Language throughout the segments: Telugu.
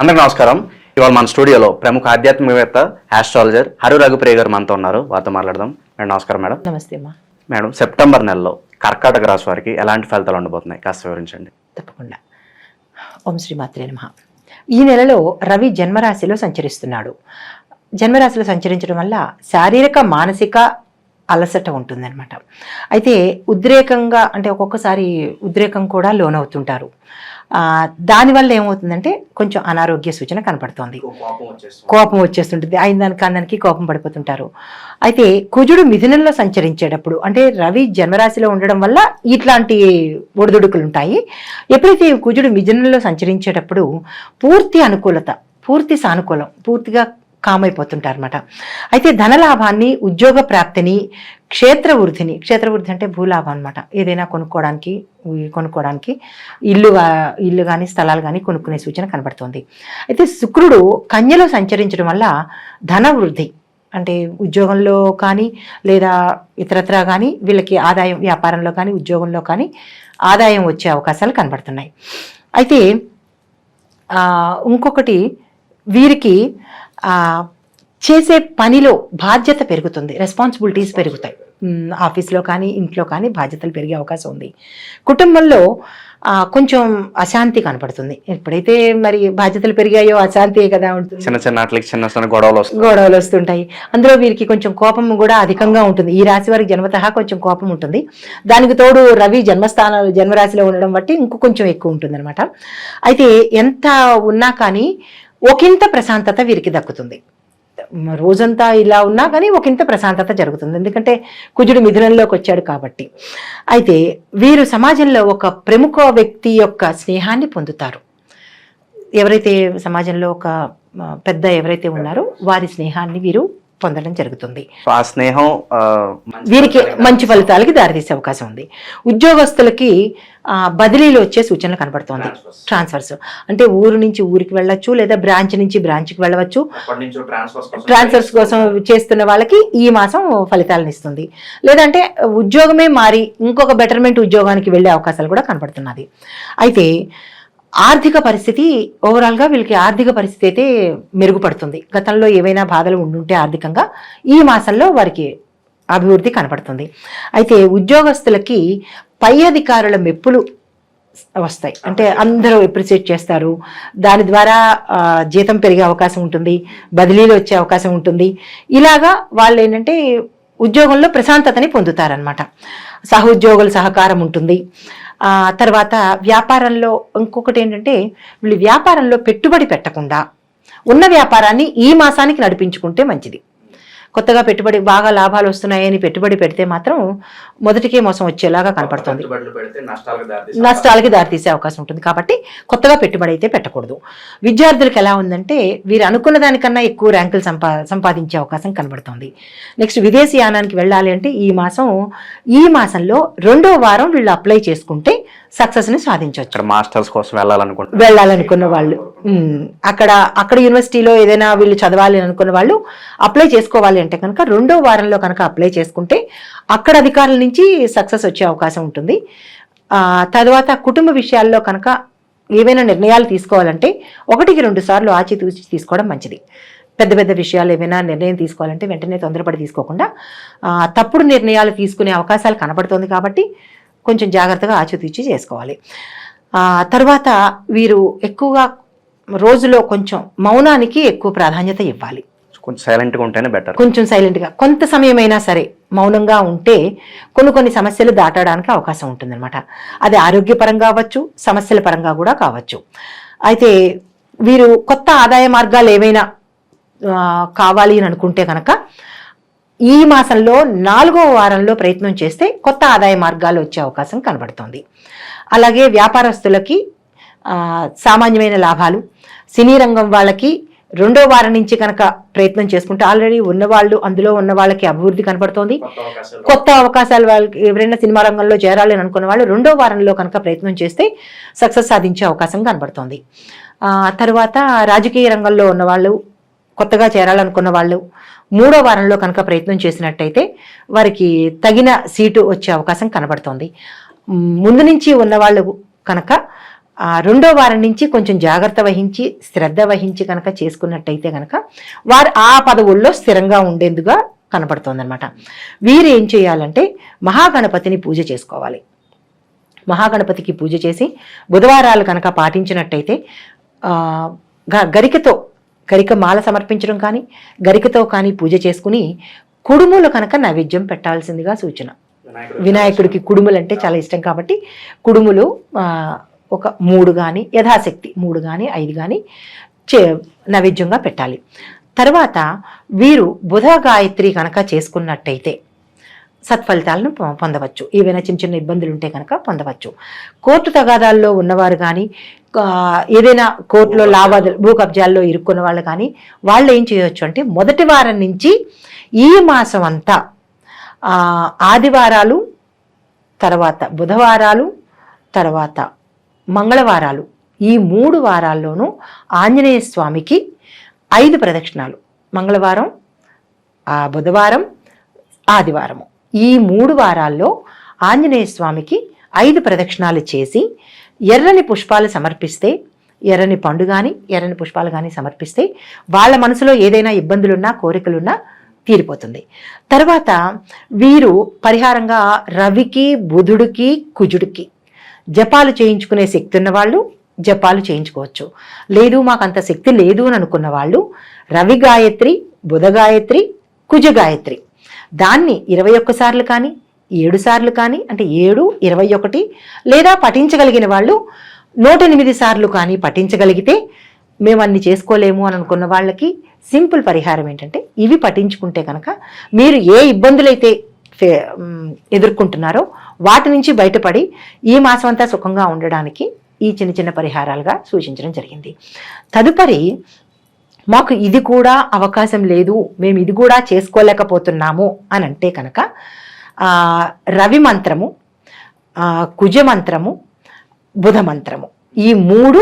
అందరికి నమస్కారం. ఇవాళ మన స్టూడియోలో ప్రముఖ ఆధ్యాత్మికవేత్త ఆస్ట్రాలజర్ హరి రఘుప్రియ గారు మనతో ఉన్నారు. వారితో మాట్లాడదాం. మేడం నమస్కారం మేడం. నమస్తే అమ్మా. మేడం సెప్టెంబర్ నెలలో కర్కాటక రాశి వారికి ఎలాంటి ఫలితాలు ఉండబోతున్నాయి? కాస్త వివరించండి. తప్పకుండా. ఓం శ్రీ మాత్రే నమ. ఈ నెలలో రవి జన్మరాశిలో సంచరిస్తున్నాడు. జన్మరాశిలో సంచరించడం వల్ల శారీరక మానసిక అలసట ఉంటుందన్నమాట. అయితే ఉద్రేకంగా అంటే ఒక్కొక్కసారి ఉద్రేకం కూడా లోనవుతుంటారు. దానివల్ల ఏమవుతుందంటే కొంచెం అనారోగ్య సూచన కనపడుతోంది. కోపం వచ్చేస్తుంటుంది. అయిన దానికి అందరికి కోపం పడిపోతుంటారు. అయితే కుజుడు మిథునంలో సంచరించేటప్పుడు అంటే రవి జన్మరాశిలో ఉండడం వల్ల ఇట్లాంటి ఒడిదుడుకులు ఉంటాయి ఎప్పుడైతే కుజుడు మిథునంలో సంచరించేటప్పుడు పూర్తి అనుకూలత పూర్తి సానుకూలం పూర్తిగా కామైపోతుంటారు అనమాట అయితే ధనలాభాన్ని ఉద్యోగ ప్రాప్తిని క్షేత్ర వృద్ధిని క్షేత్ర వృద్ధి అంటే భూలాభం అనమాట ఏదైనా కొనుక్కోవడానికి కొనుక్కోవడానికి ఇల్లు ఇల్లు కానీ స్థలాలు కానీ కొనుక్కునే సూచన కనబడుతుంది. అయితే శుక్రుడు కన్యలో సంచరించడం వల్ల ధన వృద్ధి అంటే ఉద్యోగంలో కానీ లేదా ఇతరత్రా కానీ వీళ్ళకి ఆదాయం వ్యాపారంలో కానీ ఉద్యోగంలో కానీ ఆదాయం వచ్చే అవకాశాలు కనబడుతున్నాయి. అయితే ఇంకొకటి వీరికి చేసే పనిలో బాధ్యత పెరుగుతుంది రెస్పాన్సిబిలిటీస్ పెరుగుతాయి. ఆఫీస్లో కానీ ఇంట్లో కానీ బాధ్యతలు పెరిగే అవకాశం ఉంది. కుటుంబంలో కొంచెం అశాంతి కనపడుతుంది. ఎప్పుడైతే మరి బాధ్యతలు పెరిగాయో అశాంతి కదా ఉంటుంది. చిన్న చిన్న చిన్న చిన్న గొడవలు గొడవలు వస్తుంటాయి. అందులో వీరికి కొంచెం కోపం కూడా అధికంగా ఉంటుంది. ఈ రాశి వారికి జన్మతః కొంచెం కోపం ఉంటుంది. దానికి తోడు రవి జన్మస్థానాలు జన్మరాశిలో ఉండడం బట్టి ఇంకో కొంచెం ఎక్కువ ఉంటుంది అయితే ఎంత ఉన్నా కానీ ఒకంత ప్రశాంతత వీరికి దక్కుతుంది. రోజంతా ఇలా ఉన్నా కానీ ఒకంత ప్రశాంతత జరుగుతుంది. ఎందుకంటే కుజుడు మిథునంలోకి వచ్చాడు కాబట్టి. అయితే వీరు సమాజంలో ఒక ప్రముఖ వ్యక్తి యొక్క స్నేహాన్ని పొందుతారు. ఎవరైతే సమాజంలో ఒక పెద్ద ఎవరైతే ఉన్నారో వారి స్నేహాన్ని వీరు పొందడం జరుగుతుంది. ఆ స్నేహం వీరికి మంచి ఫలితాలకి దారితీసే అవకాశం ఉంది. ఉద్యోగస్తులకి ఆ, బదిలీలు వచ్చే సూచనలు కనబడుతోంది ట్రాన్స్ఫర్స్ అంటే ఊరు నుంచి ఊరికి వెళ్ళొచ్చు లేదా బ్రాంచ్ నుంచి బ్రాంచ్కి వెళ్ళవచ్చు. ట్రాన్స్ఫర్స్ కోసం చేస్తున్న వాళ్ళకి ఈ మాసం ఫలితాలను ఇస్తుంది. లేదంటే ఉద్యోగమే మారి ఇంకొక బెటర్మెంట్ ఉద్యోగానికి వెళ్ళే అవకాశాలు కూడా కనపడుతున్నది. అయితే ఆర్థిక పరిస్థితి ఓవరాల్గా వీళ్ళకి ఆర్థిక పరిస్థితి అయితే మెరుగుపడుతుంది. గతంలో ఏవైనా బాధలు ఉండుంటే ఆర్థికంగా ఈ మాసంలో వారికి అభివృద్ధి కనపడుతుంది. అయితే ఉద్యోగస్తులకి పై అధికారుల మెప్పులు వస్తాయి. అంటే అందరూ ఎప్రిసియేట్ చేస్తారు. దాని ద్వారా జీతం పెరిగే అవకాశం ఉంటుంది బదిలీలు వచ్చే అవకాశం ఉంటుంది. ఇలాగా వాళ్ళు ఏంటంటే ఉద్యోగంలో ప్రశాంతతని పొందుతారనమాట సహోద్యోగుల సహకారం ఉంటుంది. తర్వాత వ్యాపారంలో ఇంకొకటి ఏంటంటే వీళ్ళు వ్యాపారంలో పెట్టుబడి పెట్టకుండా ఉన్న వ్యాపారాన్ని ఈ మాసానికి నడిపించుకుంటే మంచిది. కొత్తగా పెట్టుబడి బాగా లాభాలు వస్తున్నాయని పెట్టుబడి పెడితే మాత్రం మొదటికే మోసం వచ్చేలాగా కనపడుతుంది. నష్టాలకి దారితీసే అవకాశం ఉంటుంది. కాబట్టి కొత్తగా పెట్టుబడి అయితే పెట్టకూడదు. విద్యార్థులకు ఎలా ఉందంటే వీరు అనుకున్న దానికన్నా ఎక్కువ ర్యాంకులు సంపా సంపాదించే అవకాశం కనబడుతుంది. నెక్స్ట్ విదేశీ యానానికి వెళ్ళాలి అంటే ఈ మాసం ఈ మాసంలో రెండో వారం వీళ్ళు అప్లై చేసుకుంటే సక్సెస్ని సాధించవచ్చు మాస్టర్స్ కోసం వెళ్ళాలనుకుంటున్నారు. వెళ్ళాలనుకున్న వాళ్ళు. అక్కడ అక్కడ యూనివర్సిటీలో ఏదైనా వీళ్ళు చదవాలి అని అనుకున్న వాళ్ళు అప్లై చేసుకోవాలి అంటే కనుక రెండో వారంలో కనుక అప్లై చేసుకుంటే అక్కడ అధికారుల నుంచి సక్సెస్ వచ్చే అవకాశం ఉంటుంది. ఆ, తర్వాత కుటుంబ విషయాల్లో కనుక ఏవైనా నిర్ణయాలు తీసుకోవాలంటే ఒకటికి రెండు సార్లు ఆచితూచి తీసుకోవడం మంచిది. పెద్ద పెద్ద విషయాలు ఏమైనా నిర్ణయం తీసుకోవాలంటే వెంటనే తొందరపడి తీసుకోకుండా తప్పుడు నిర్ణయాలు తీసుకునే అవకాశాలు కనపడుతోంది కాబట్టి కొంచెం జాగ్రత్తగా ఆచితూచి చేసుకోవాలి. తర్వాత వీరు ఎక్కువగా రోజులో కొంచెం మౌనానికి ఎక్కువ ప్రాధాన్యత ఇవ్వాలి. కొంచెం సైలెంట్గా ఉంటేనే బెటర్. కొంచెం సైలెంట్గా. కొంత సమయమైనా సరే మౌనంగా ఉంటే కొన్ని కొన్ని సమస్యలు దాటడానికి అవకాశం ఉంటుందన్నమాట. అది ఆరోగ్యపరంగా అవ్వచ్చు సమస్యల పరంగా కూడా కావచ్చు. అయితే వీరు కొత్త ఆదాయ మార్గాలు ఏమైనా ఆ, కావాలి అని అనుకుంటే కనుక ఈ మాసంలో నాలుగో వారంలో ప్రయత్నం చేస్తే కొత్త ఆదాయ మార్గాలు వచ్చే అవకాశం కనబడుతోంది. అలాగే వ్యాపారస్తులకి సామాన్యమైన లాభాలు సినీ రంగం వాళ్ళకి రెండో వారం నుంచి కనుక ప్రయత్నం చేసుకుంటే ఆల్రెడీ ఉన్నవాళ్ళు అందులో ఉన్న వాళ్ళకి అభివృద్ధి కనబడుతోంది. కొత్త అవకాశాలు. వాళ్ళకి ఎవరైనా సినిమా రంగంలో చేరాలి అని అనుకున్న వాళ్ళు రెండో వారంలో కనుక ప్రయత్నం చేస్తే సక్సెస్ సాధించే అవకాశం కనబడుతోంది. ఆ తర్వాత రాజకీయ రంగంలో ఉన్న వాళ్ళు కొత్తగా చేరాలనుకున్న వాళ్ళు మూడో వారంలో కనుక ప్రయత్నం చేసినట్టయితే వారికి తగిన సీటు వచ్చే అవకాశం కనబడుతోంది. ముందు నుంచి ఉన్నవాళ్ళు కనుక రెండో వారం నుంచి కొంచెం జాగ్రత్త వహించి శ్రద్ధ వహించి కనుక చేసుకున్నట్టయితే కనుక వారు ఆ పదవుల్లో స్థిరంగా ఉండేందుగా కనపడుతోందనమాట వీరు ఏం చేయాలంటే మహాగణపతిని పూజ చేసుకోవాలి. మహాగణపతికి పూజ చేసి బుధవారాలు కనుక పాటించినట్టయితే గ- గరికతో గరిక మాల సమర్పించడం కానీ గరికతో కానీ పూజ చేసుకుని కుడుములు కనుక నైవేద్యం పెట్టాల్సిందిగా సూచన. వినాయకుడికి కుడుములు అంటే చాలా ఇష్టం కాబట్టి కుడుములు ఒక మూడు కానీ యథాశక్తి మూడు కానీ ఐదు కానీ చే నైవేద్యంగా పెట్టాలి. తర్వాత వీరు బుధ గాయత్రి కనుక చేసుకున్నట్టయితే సత్ఫలితాలను పొ- పొందవచ్చు. ఏవైనా చిన్న చిన్న ఇబ్బందులు ఉంటే కనుక పొందవచ్చు. కోర్టు తగాదాల్లో ఉన్నవారు కానీ ఏదైనా కోర్టులో లావాదేవీ భూ కబ్జాల్లో ఇరుక్కున్న వాళ్ళు కానీ వాళ్ళు ఏం చేయవచ్చు అంటే మొదటి వారం నుంచి ఈ మాసం అంతా ఆదివారాలు తర్వాత బుధవారాలు తర్వాత మంగళవారాలు ఈ మూడు వారాల్లోనూ ఆంజనేయ స్వామికి ఐదు ప్రదక్షిణాలు. మంగళవారం బుధవారం ఆదివారము. ఈ మూడు వారాల్లో ఆంజనేయ స్వామికి ఐదు ప్రదక్షిణాలు చేసి ఎర్రని పుష్పాలు సమర్పిస్తే ఎర్రని పండు కానీ ఎర్రని పుష్పాలు కానీ సమర్పిస్తే వాళ్ళ మనసులో ఏదైనా ఇబ్బందులున్నా కోరికలున్నా తీరిపోతుంది. తర్వాత వీరు పరిహారంగా రవికి బుధుడికి కుజుడికి జపాలు చేయించుకునే శక్తి ఉన్నవాళ్ళు జపాలు చేయించుకోవచ్చు. లేదు మాకు అంత శక్తి లేదు అని అనుకున్న వాళ్ళు రవి గాయత్రి బుధ గాయత్రి కుజ గాయత్రి. దాన్ని ఇరవై ఒక్కసార్లు కానీ ఏడు సార్లు కానీ అంటే ఏడు ఇరవై ఒకటి లేదా పఠించగలిగిన వాళ్ళు నూట ఎనిమిది సార్లు కానీ పఠించగలిగితే మేము అన్ని చేసుకోలేము అని అనుకున్న వాళ్ళకి సింపుల్ పరిహారం ఏంటంటే ఇవి పఠించుకుంటే కనుక మీరు ఏ ఇబ్బందులైతే ఎదుర్కొంటున్నారో వాటి నుంచి బయటపడి ఈ మాసం అంతా సుఖంగా ఉండడానికి ఈ చిన్న చిన్న పరిహారాలుగా సూచించడం జరిగింది. తదుపరి మాకు ఇది కూడా అవకాశం లేదు మేము ఇది కూడా చేసుకోలేకపోతున్నాము అని అంటే కనుక రవి మంత్రము కుజ మంత్రము బుధ మంత్రము. ఈ మూడు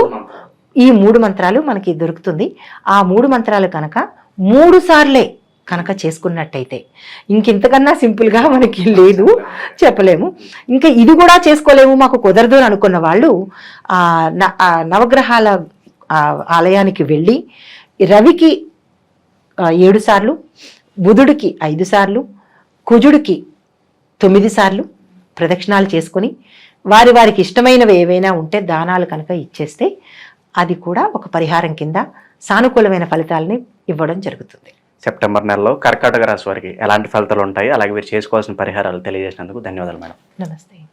ఈ మూడు మంత్రాలు మనకి దొరుకుతుంది. ఆ మూడు మంత్రాలు కనుక మూడు సార్లే కనుక చేసుకున్నట్టయితే ఇంకింతకన్నా సింపుల్గా మనకి లేదు చెప్పలేము. ఇంకా ఇది కూడా చేసుకోలేము మాకు కుదరదు అని అనుకున్న వాళ్ళు న- నవగ్రహాల ఆలయానికి వెళ్ళి రవికి ఏడు సార్లు బుధుడికి ఐదు సార్లు కుజుడికి తొమ్మిది సార్లు ప్రదక్షిణాలు చేసుకొని వారి వారికి ఇష్టమైనవి ఏవైనా ఉంటే దానాలు కనుక ఇచ్చేస్తే అది కూడా ఒక పరిహారం కింద సానుకూలమైన ఫలితాలని ఇవ్వడం జరుగుతుంది. సెప్టెంబర్ నెలలో కర్కాటక రాశి వారికి ఎలాంటి ఫలితాలు ఉంటాయి అలాగే వీరు చేసుకోవాల్సిన పరిహారాలు తెలియజేసినందుకు ధన్యవాదాలు మేడం. నమస్తే.